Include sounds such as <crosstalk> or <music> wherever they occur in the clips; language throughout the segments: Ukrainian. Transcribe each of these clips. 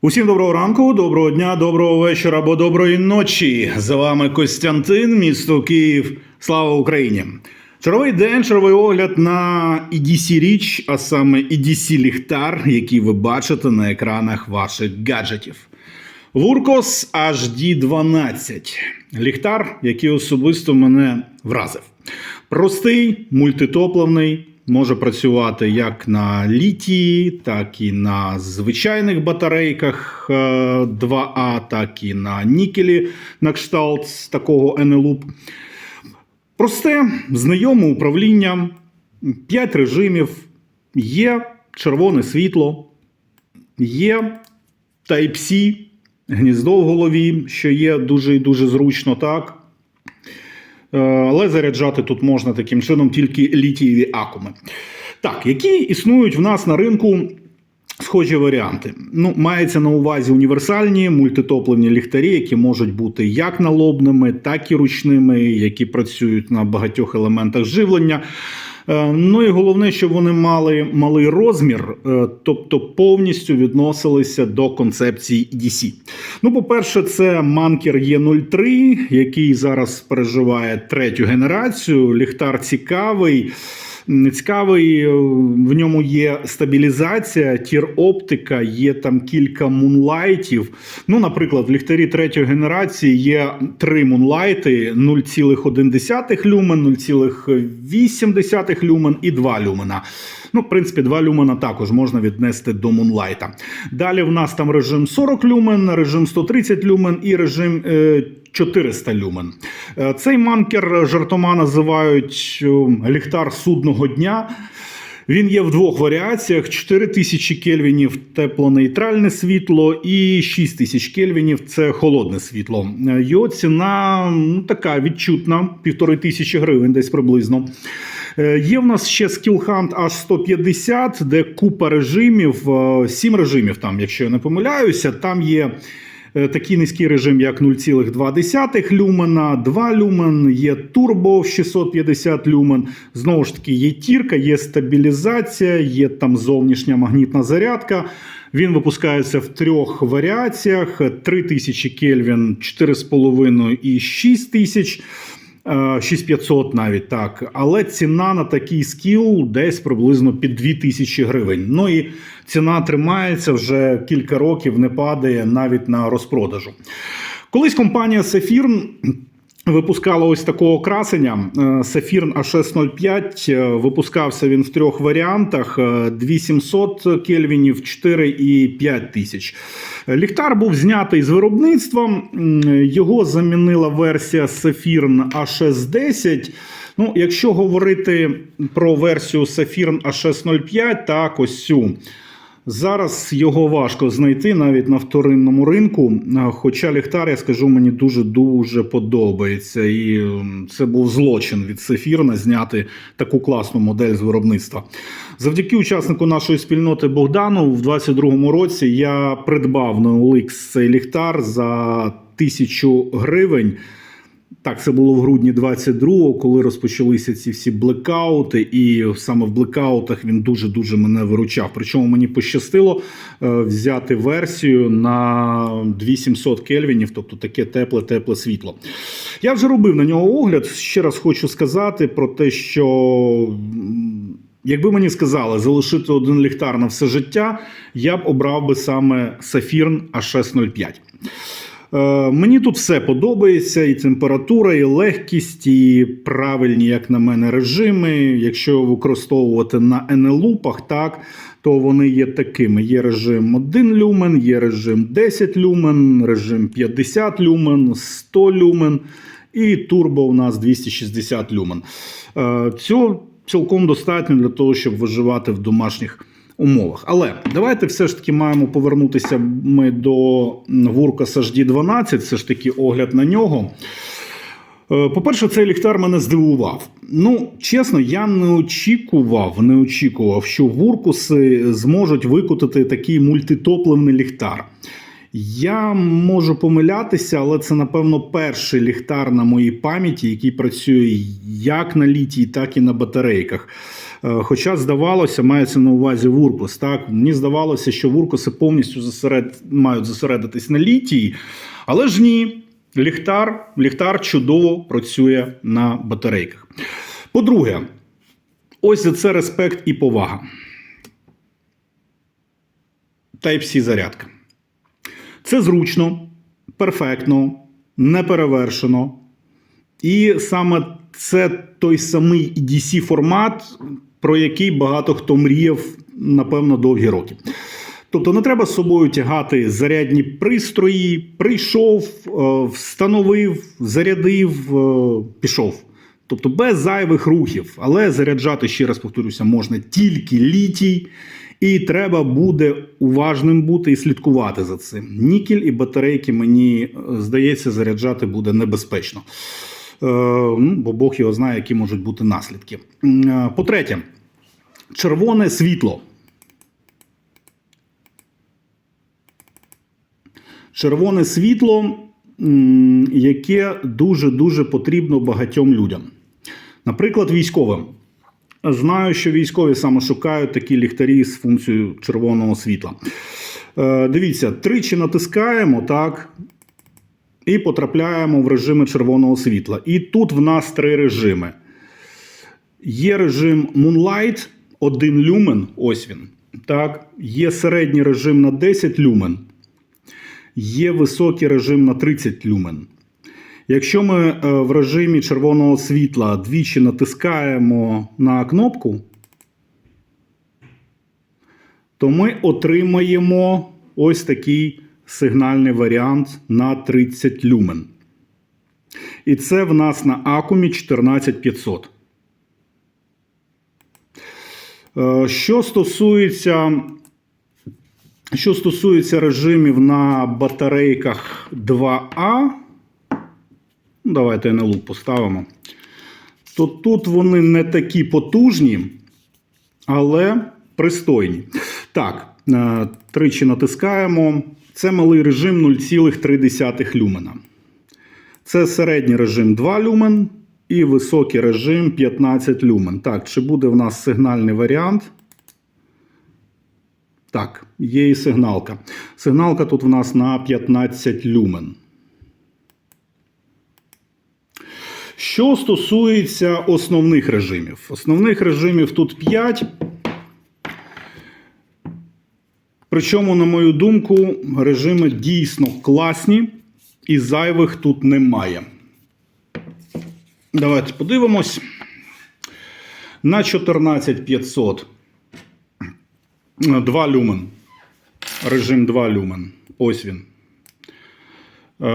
Усім доброго ранку, доброго дня, доброго вечора або доброї ночі. З вами Костянтин, місто Київ. Слава Україні! Черговий день, черговий огляд на EDC річ, а саме EDC ліхтар, який ви бачите на екранах ваших гаджетів. Вуркос HD12. Ліхтар, який особисто мене вразив. Простий, мультитопливний, може працювати як на літії, так і на звичайних батарейках е, 2А, так і на нікелі на кшталт такого Eneloop. Просте, знайоме управління, 5 режимів, є червоне світло, є Type-C, гніздо в голові, що є дуже і дуже зручно, так. Е, Але заряджати тут можна таким чином тільки літієві акуми. Так, які існують в нас на ринку схожі варіанти? Ну, мається на увазі універсальні мультитопливні ліхтарі, які можуть бути як налобними, так і ручними, які працюють на багатьох елементах живлення. Е, Ну і головне, щоб вони мали малий розмір, е, тобто повністю відносилися до концепції DC. Ну, по-перше, це Манкер Е03, який зараз переживає третю генерацію. Ліхтар цікавий. Цікавий, в ньому є стабілізація, тір оптика, є там кілька мунлайтів. Ну, наприклад, в ліхтарі третьої генерації є три мунлайти: 0,1 люмен, 0,8 люмен і 2 люмена. Ну, в принципі, 2 люмена також можна віднести до мунлайта. Далі в нас там режим 40 люмен, режим 130 люмен і режим е, 400 люмен. Е, Цей манкер жартома називають е, ліхтар судного дня. Він є в двох варіаціях: 4000 кельвінів теплонейтральне світло і 6000 кельвінів це холодне світло. Е, Його ціна ну, така відчутна, півтори тисячі гривень десь приблизно. Є в нас ще Skillhunt H150, де купа режимів, сім режимів там, якщо я не помиляюся. Там є такий низький режим, як 0,2 люмена, 2 люмен, є турбо в 650 люмен. Знову ж таки, є тірка, є стабілізація, є там зовнішня магнітна зарядка. Він випускається в трьох варіаціях: 3000 Кельвін, 4,5 і 6000. Е, 6500 навіть так, але ціна на такий скіл десь приблизно під 2000 гривень. Ну і ціна тримається вже кілька років, не падає навіть на розпродажу. Колись компанія Safirn Випускала ось такого красення. Е, Saphirn A605. е, Випускався він в трьох варіантах: е, 2700 кельвінів, 4 і 5000. Е, Ліхтар був знятий з виробництва. Його замінила версія Saphirn A610. Ну, якщо говорити про версію Saphirn A605, так ось цю. Зараз його важко знайти навіть на вторинному ринку. Хоча ліхтар, я скажу, мені дуже дуже подобається. І це був злочин від Сефірна зняти таку класну модель з виробництва. Завдяки учаснику нашої спільноти Богдану в 22-му році я придбав на OLX цей ліхтар за тисячу гривень. Так, це було в грудні 22-го, коли розпочалися ці всі блекаути, і саме в блекаутах він дуже дуже мене виручав. Причому мені пощастило е, взяти версію на 2700 кельвінів, тобто таке тепле, тепле світло. Я вже робив на нього огляд. Ще раз хочу сказати про те, що. Якби мені сказали залишити один ліхтар на все життя, я б обрав би саме Saphirn A605. Е, Мені тут все подобається: і температура, і легкість, і правильні, як на мене, режими. Якщо використовувати на НЛУПах, так, то вони є такими: є режим 1 люмен, є режим 10 люмен, режим 50 люмен, 100 люмен, і турбо у нас 260 люмен. Е, Цього цілком достатньо для того, щоб виживати в домашніх умовах. Але давайте все ж таки маємо повернутися ми до Вуркас HD12, все ж таки огляд на нього. Е, По-перше, цей ліхтар мене здивував. Ну, чесно, я не очікував, не очікував, що вуркуси зможуть викотити такий мультитопливний ліхтар. Я можу помилятися, але це, напевно, перший ліхтар на моїй пам'яті, який працює як на літії, так і на батарейках. Е, Хоча здавалося, мається на увазі Вуркус. Так мені здавалося, що Вуркуси повністю засеред... мають зосередитись на літії, але ж ні. Ліхтар, ліхтар чудово працює на батарейках. По-друге, ось за це респект і повага. Type-C зарядка. Це зручно, перфектно, неперевершено. І саме це той самий EDC формат, про який багато хто мріяв, напевно, довгі роки. Тобто не треба з собою тягати зарядні пристрої, прийшов, е, встановив, зарядив, е, пішов. Тобто без зайвих рухів. Але заряджати, ще раз повторюся, можна тільки літій, і треба буде уважним бути і слідкувати за цим. Нікель і батарейки, мені е, здається, заряджати буде небезпечно. Е, ну, бо Бог його знає, які можуть бути наслідки. Е, По-третє, червоне світло. Червоне світло, яке дуже-дуже потрібно багатьом людям. Наприклад, військовим. Знаю, що військові саме шукають такі ліхтарі з функцією червоного світла. Е, дивіться, тричі натискаємо, так, і потрапляємо в режими червоного світла. І тут в нас три режими. Є режим Moonlight, 1 люмен, ось він. Так, є середній режим на 10 люмен. Є високий режим на 30 люмен. Якщо ми е, в режимі червоного світла двічі натискаємо на кнопку, то ми отримаємо ось такий сигнальний варіант на 30 люмен. І це в нас на акумі 14500. Е, Що стосується що стосується режимів на батарейках 2А, ну, давайте НЛУ поставимо, то тут вони не такі потужні, але пристойні. Так, е, тричі натискаємо. Це малий режим 0,3 люмена. Це середній режим 2 люмен і високий режим 15 люмен. Так, чи буде в нас сигнальний варіант? Так, є і сигналка. Сигналка тут в нас на 15 люмен. Що стосується основних режимів. Основних режимів тут 5. Причому, на мою думку, режими дійсно класні і зайвих тут немає. Давайте подивимось. На 14500 2 люмен. Режим 2 люмен. Ось він. Е,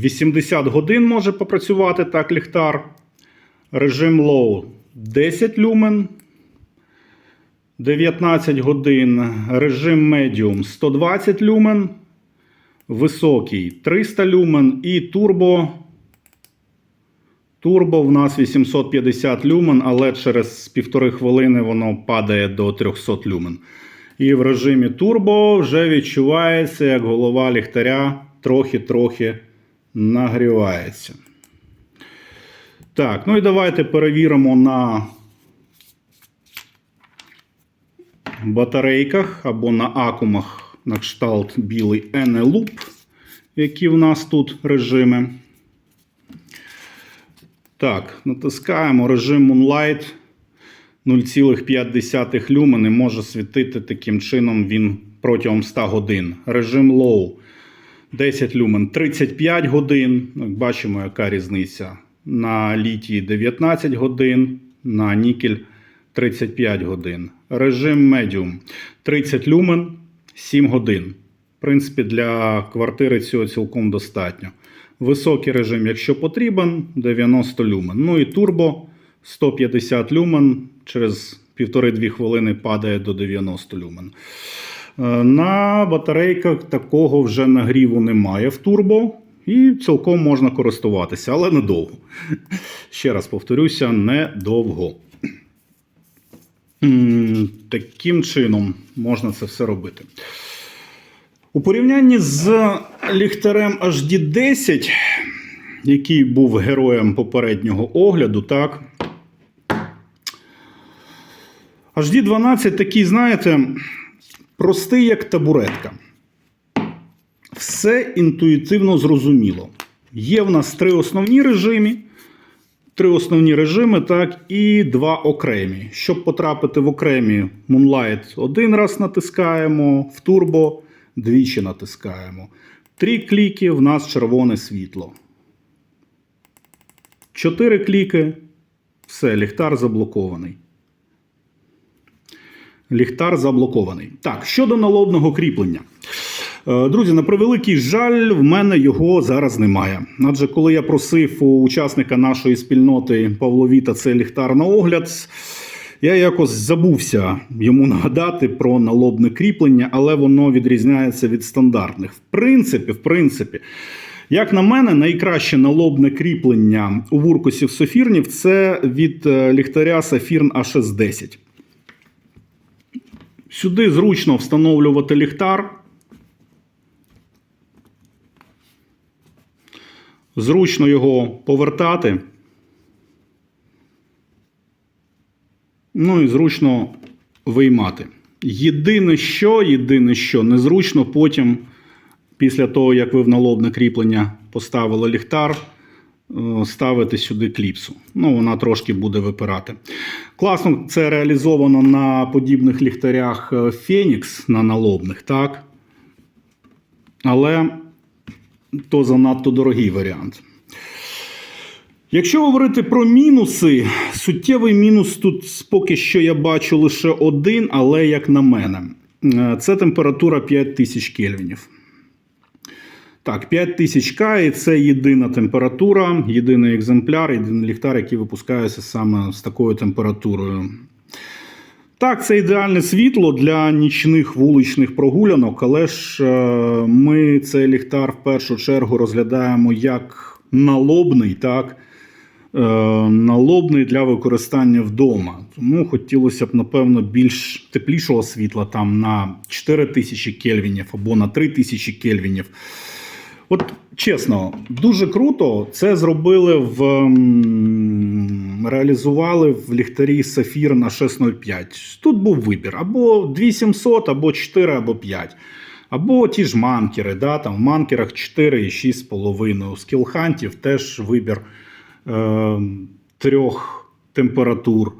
80 годин може попрацювати так ліхтар. Режим low 10 люмен. 19 годин. Режим medium 120 люмен. Високий 300 люмен. І турбо. Турбо в нас 850 люмен, але через півтори хвилини воно падає до 300 люмен. І в режимі турбо вже відчувається, як голова ліхтаря трохи-трохи нагрівається. Так, ну і давайте перевіримо на батарейках або на акумах на кшталт білий Eneloop, які в нас тут режими. Так, натискаємо режим Moonlight 0,5 люмен і може світити таким чином він протягом 100 годин. Режим Low 10 люмен 35 годин. Бачимо, яка різниця. На літії 19 годин, на нікель 35 годин. Режим Medium 30 люмен 7 годин. В принципі, для квартири цього цілком достатньо. Високий режим, якщо потрібен, 90 люмен. Ну і турбо 150 люмен. Через 1,5-2 хвилини падає до 90 люмен. Е, На батарейках такого вже нагріву немає в турбо. І цілком можна користуватися, але недовго. <laughs> Ще раз повторюся, недовго. Таким чином можна це все робити. У порівнянні з ліхтарем HD10, який був героєм попереднього огляду, так. HD12 такий, знаєте, простий як табуретка. Все інтуїтивно зрозуміло. Є в нас три основні режими, три основні режими, так, і два окремі. Щоб потрапити в окремі Moonlight один раз натискаємо, в турбо двічі натискаємо. Три кліки в нас червоне світло. Чотири кліки. Все, ліхтар заблокований. Ліхтар заблокований. Так, щодо налобного кріплення. Е, Друзі, на превеликий жаль, в мене його зараз немає. Адже коли я просив у учасника нашої спільноти Павло Віта цей ліхтар на огляд, я якось забувся йому нагадати про налобне кріплення, але воно відрізняється від стандартних. В принципі, в принципі, як на мене, найкраще налобне кріплення у вуркусів софірнів це від е, ліхтаря Сафірн А610. Сюди зручно встановлювати ліхтар. Зручно його повертати. Ну і зручно виймати. Єдине що, єдине що, незручно потім, після того, як ви в налобне кріплення поставили ліхтар, е, ставити сюди кліпсу. Ну, вона трошки буде випирати. Класно це реалізовано на подібних ліхтарях е, Phoenix, на налобних, так? Але то занадто дорогий варіант. Якщо говорити про мінуси, суттєвий мінус тут поки що я бачу лише один, але як на мене, Е, це температура 5000 кельвінів. Так, 5000 К і це єдина температура, єдиний екземпляр, єдиний ліхтар, який випускається саме з такою температурою. Так, це ідеальне світло для нічних вуличних прогулянок, але ж е, ми цей ліхтар в першу чергу розглядаємо як налобний, так, е, налобний для використання вдома. Тому хотілося б, напевно, більш теплішого світла там на 4000 кельвінів або на 3000 кельвінів. От чесно, дуже круто це зробили в реалізували в ліхтарі Сафір на 605. Тут був вибір: або 2700, або 4, або 5. Або ті ж манкери, да, там в манкерах 4 і 6,5. У скілхантів теж вибір е, трьох температур.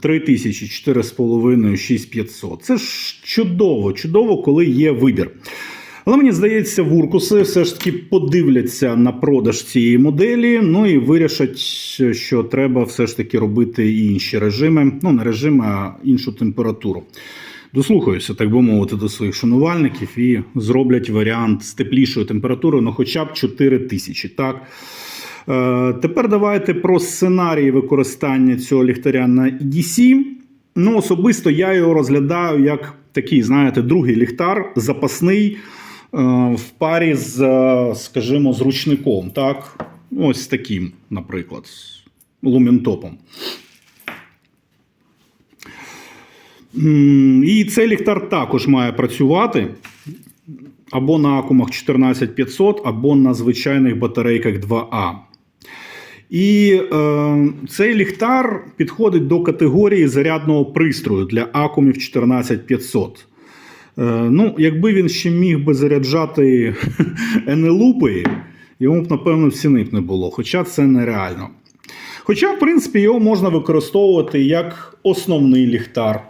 3000, 4,5, 6500. Це ж чудово, чудово, коли є вибір. Але мені здається, вуркуси все ж таки подивляться на продаж цієї моделі, ну і вирішать, що треба все ж таки робити і інші режими. Ну, не режими, а іншу температуру. Дослухаюся, так би мовити, до своїх шанувальників і зроблять варіант з теплішою температурою, ну хоча б 4000. Так? Е, тепер давайте про сценарії використання цього ліхтаря на EDC. Ну, особисто я його розглядаю як такий, знаєте, другий ліхтар, запасний в парі з, е, скажімо, з ручником. Так? Ось таким, наприклад, лумінтопом. І цей ліхтар також має працювати або на акумах 14500, або на звичайних батарейках 2А. І е, цей ліхтар підходить до категорії зарядного пристрою для акумів 14500. Е, ну, якби він ще міг би заряджати <laughs> енелупи, йому б, напевно, ціни б не було. Хоча це нереально. Хоча, в принципі, його можна використовувати як основний ліхтар.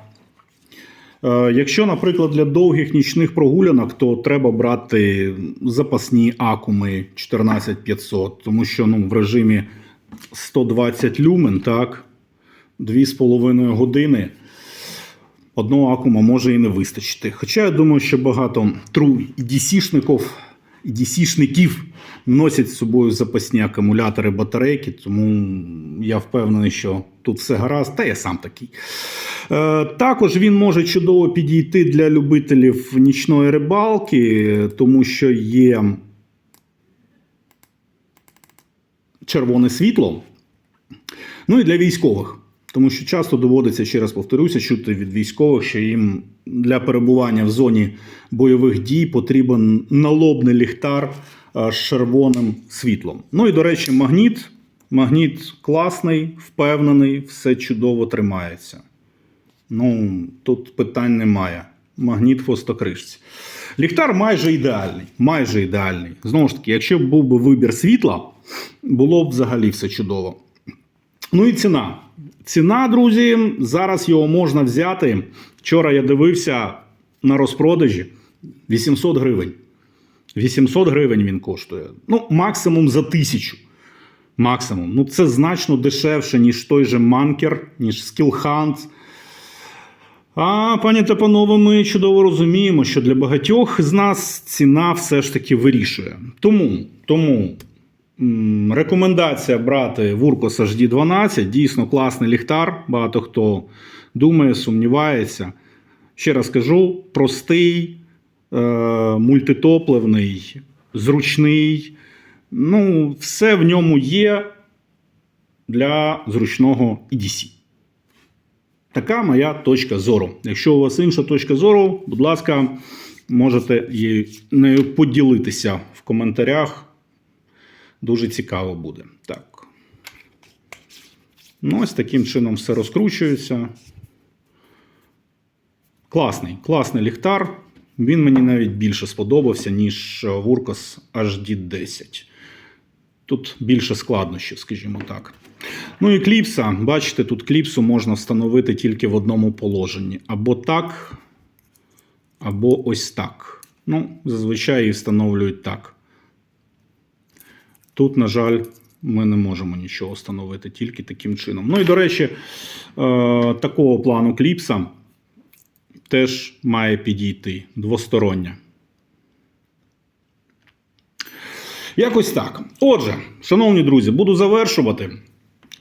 Е, Якщо, наприклад, для довгих нічних прогулянок, то треба брати запасні акуми 14500, тому що ну, в режимі 120 люмен, так, 2,5 години одного акума може і не вистачити. Хоча я думаю, що багато тру EDC-шників, EDC-шників носять з собою запасні акумулятори батарейки, тому я впевнений, що тут все гаразд, та я сам такий. Е, Також він може чудово підійти для любителів нічної рибалки, тому що є червоне світло. Ну і для військових. Тому що часто доводиться, ще раз повторюся, чути від військових, що їм для перебування в зоні бойових дій потрібен налобний ліхтар з червоним світлом. Ну і до речі, магніт. Магніт класний, впевнений, все чудово тримається. Ну, тут питань немає. Магніт хвостокришці. Ліхтар майже ідеальний. Майже ідеальний. Знову ж таки, якщо б був би вибір світла, було б взагалі все чудово. Ну і ціна. Ціна, друзі, зараз його можна взяти. Вчора я дивився на розпродажі 800 гривень. 800 гривень він коштує. Ну, максимум за тисячу. Максимум. Ну, це значно дешевше, ніж той же манкер, ніж Skillhunt. А пані та панове, ми чудово розуміємо, що для багатьох з нас ціна все ж таки вирішує. Тому, тому рекомендація брати Вуркос HD 12 дійсно класний ліхтар. Багато хто думає, сумнівається. Ще раз кажу: простий, е, мультитопливний, зручний. Ну, все в ньому є для зручного EDC. Така моя точка зору. Якщо у вас інша точка зору, будь ласка, можете нею поділитися в коментарях. Дуже цікаво буде. Так. Ну, ось таким чином все розкручується. Класний, класний ліхтар. Він мені навіть більше сподобався, ніж Вуркос HD 10. Тут більше складнощів, скажімо так. Ну і кліпса. Бачите, тут кліпсу можна встановити тільки в одному положенні. Або так, або ось так. Ну, зазвичай її встановлюють так. Тут, на жаль, ми не можемо нічого встановити тільки таким чином. Ну і до речі, е, такого плану кліпса теж має підійти двостороння. Якось так. Отже, шановні друзі, буду завершувати.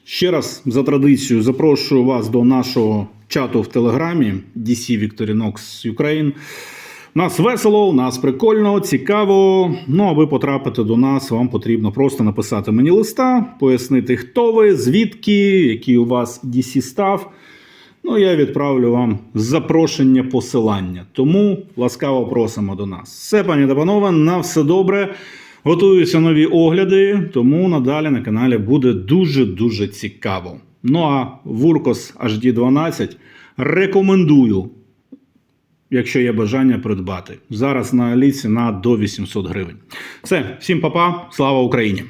Ще раз за традицією запрошую вас до нашого чату в Телеграмі DC Victorinox Ukraine. У нас весело, у нас прикольно, цікаво. Ну, аби потрапити до нас, вам потрібно просто написати мені листа, пояснити, хто ви, звідки, який у вас DC став. Ну, я відправлю вам запрошення посилання. Тому ласкаво просимо до нас. Все, пані та панове, на все добре. Готуються нові огляди, тому надалі на каналі буде дуже-дуже цікаво. Ну а Вуркос HD 12 рекомендую, якщо є бажання придбати. Зараз на Аліці на до 800 гривень. Все, всім па-па, слава Україні!